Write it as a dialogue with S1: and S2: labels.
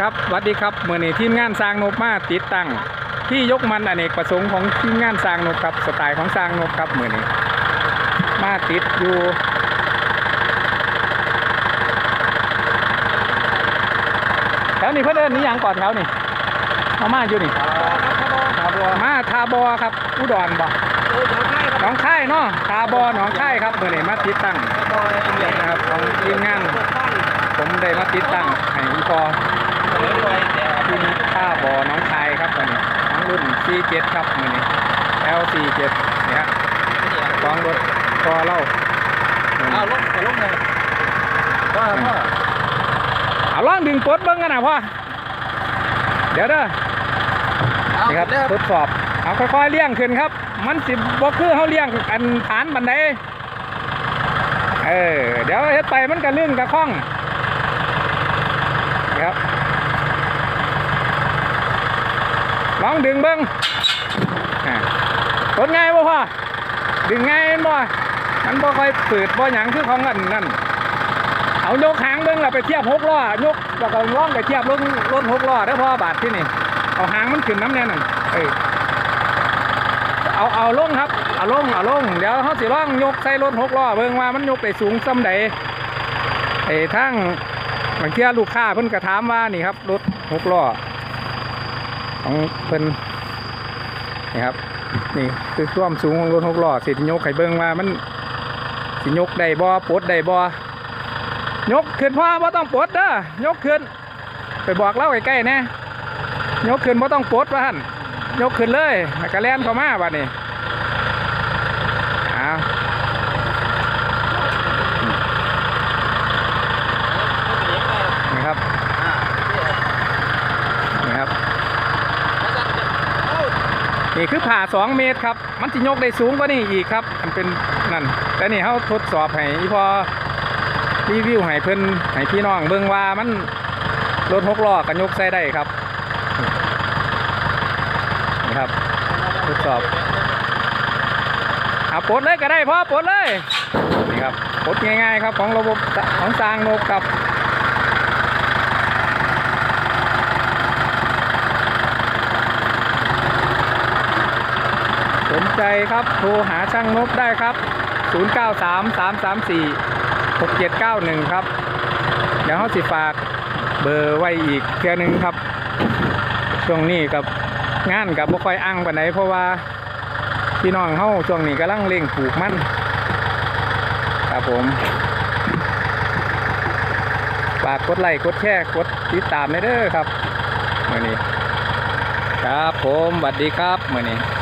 S1: ครับสวัสดีครับเมื่อนี้ทีมงานสร้างนกมาติดตั้ง ที่ยกมันอเนกประสงค์ของทีมงานสร้างนกครับสไตล์ของสร้างนกครับเมื่อนี้มาติดอยู่แถวนี้เพื่อนเดินนี่ยังก่อนแถวนี่เอามาอยู่นี่มาทาบอครับ อุดรบ่หนองค่ายเนาะทาบอหนองค่ายครับเมื่อนี้มาติดตั้งนะครับของทีมงานผมได้มาติดตั้งให้อีพอ ที่ท่าบ่อน้องชายครับตัวนี้ทั้งรุ่น C7 ครับมือนี้ L47 นี่ฮะกองรถกอเล่ามื้อนี้
S2: เอาลงไปลงเลยว่าว่า
S1: เอาล่องดึงปดเบิ้งกันนะพ่อ เดี๋ยวเด้อนี่ครับทดสอบ เอาค่อยๆเลี้ยงขึ้นครับ มันสิบ่คือเขาเลี้ยงอันฐานบันไดเออ เดี๋ยวเฮ็ดไปมันก็ลื่นกระคล่องนะครับ ลองดึงเบิ้งอ่ากดง่ายบ่พ่อดึงง่ายบ่มันบ่ค่อยปืดบ่หยังคือของอันนั่นเอายกหางเบิ้งแล้วไปเทียบหกล้อยกแล้วก็ล่องไปเทียบรถรถหกล้อเด้อพ่อบาทที่นี่เอาหางมันขึ้นน้ำแน่นั่นเอ้ยเอาเอาลงครับ เอาลงเอาลงเดี๋ยวเขาสิล่องยกใส่รถหกล้อเบิ่งว่ามันยกไปสูงซ้ำใดไอ้ทั้งบางเที่ยลูกค้าเพิ่นกระถามว่านี่ครับรถหกล้อ ของเพิ่นนี่ครับ นี่คือความสูงของรถหกล้อสิยกให้เบิ่งว่ามันสิยกได้บ่อปดได้บ่อยกขึ้นพ่อบ่ต้องปดเด้อยกขึ้น ไปบอกเล่าใกล้ๆแน่ยกขึ้นไม่ต้องปดว่าหั่นยกขึ้นเลยแล้วก็แล่นเข้ามาบัดนี้เอานี่ครับนี่ครับ นี่คือผ่าสองเมตรครับ มันจะยกได้สูงกว่านี้อีกครับ มันเป็นนั่น แต่นี่เขาทดสอบให้พอรีวิวให้เพิ่อนให้พี่น้องเบิ่งว่ามันรถหกล้อกันยกใส่ได้ครับนี่ครับทดสอบเอาปลดเลยก็ได้พ่อปลดเลยนี่ครับปลดง่ายๆครับของระบบของสางนกครับ ใจครับ โทรหาช่างนกได้ครับ 093 334 6791 ครับ เดี๋ยวเขาสิฝากเบอร์ไว้อีกเทื่อหนึงครับ ช่วงนี้กับงานกับบ่ค่อยอังปานใดเพราะว่าพี่น้องเฮาช่วงนี้กำลังเร่งปลูกมันครับผมฝากกดไลค์กดแชร์กดติดตามได้เด้อครับมื้อนี้ ครับผมสวัสดีครับมื้อนี้